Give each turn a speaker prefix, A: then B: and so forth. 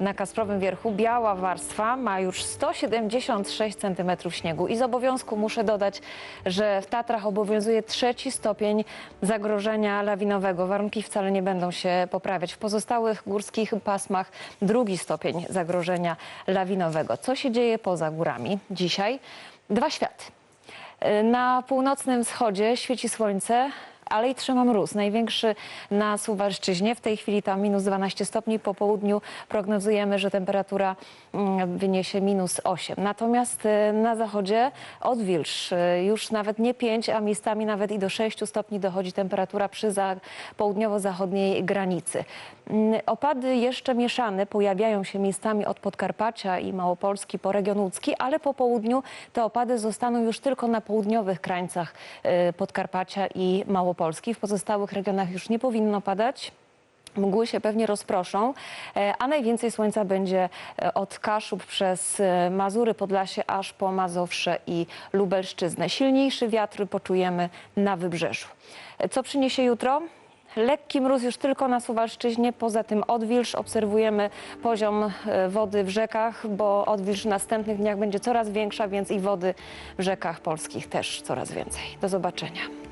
A: na Kasprowym Wierchu. Biała warstwa ma już 176 cm śniegu i z obowiązku muszę dodać, że w Tatrach obowiązuje trzeci stopień zagrożenia lawinowego. Warunki wcale nie będą się poprawiać. W pozostałych górskich pasmach drugi stopień zagrożenia lawinowego. Co się dzieje poza górami dzisiaj? Dwa światy. Na północnym wschodzie świeci słońce, ale i trzyma mróz. Największy na Suwalszczyźnie. W tej chwili tam minus 12 stopni. Po południu prognozujemy, że temperatura mm, wyniesie minus 8. Natomiast e, na zachodzie odwilż. E, Już nawet nie 5, a miejscami nawet i do 6 stopni dochodzi temperatura przy za południowo-zachodniej granicy. Mm, Opady jeszcze mieszane pojawiają się miejscami od Podkarpacia i Małopolski po region łódzki, ale po południu te opady zostaną już tylko na południowych krańcach e, Podkarpacia i Małopolski. W pozostałych regionach już nie powinno padać. Mgły się pewnie rozproszą, e, a najwięcej słońca będzie e, od Kaszub przez e, Mazury, Podlasie, aż po Mazowsze i Lubelszczyznę. Silniejszy wiatr poczujemy na wybrzeżu. Co przyniesie jutro? Lekki mróz już tylko na Suwalszczyźnie, poza tym odwilż. Obserwujemy poziom wody w rzekach, bo odwilż w następnych dniach będzie coraz większa, więc i wody w rzekach polskich też coraz więcej. Do zobaczenia.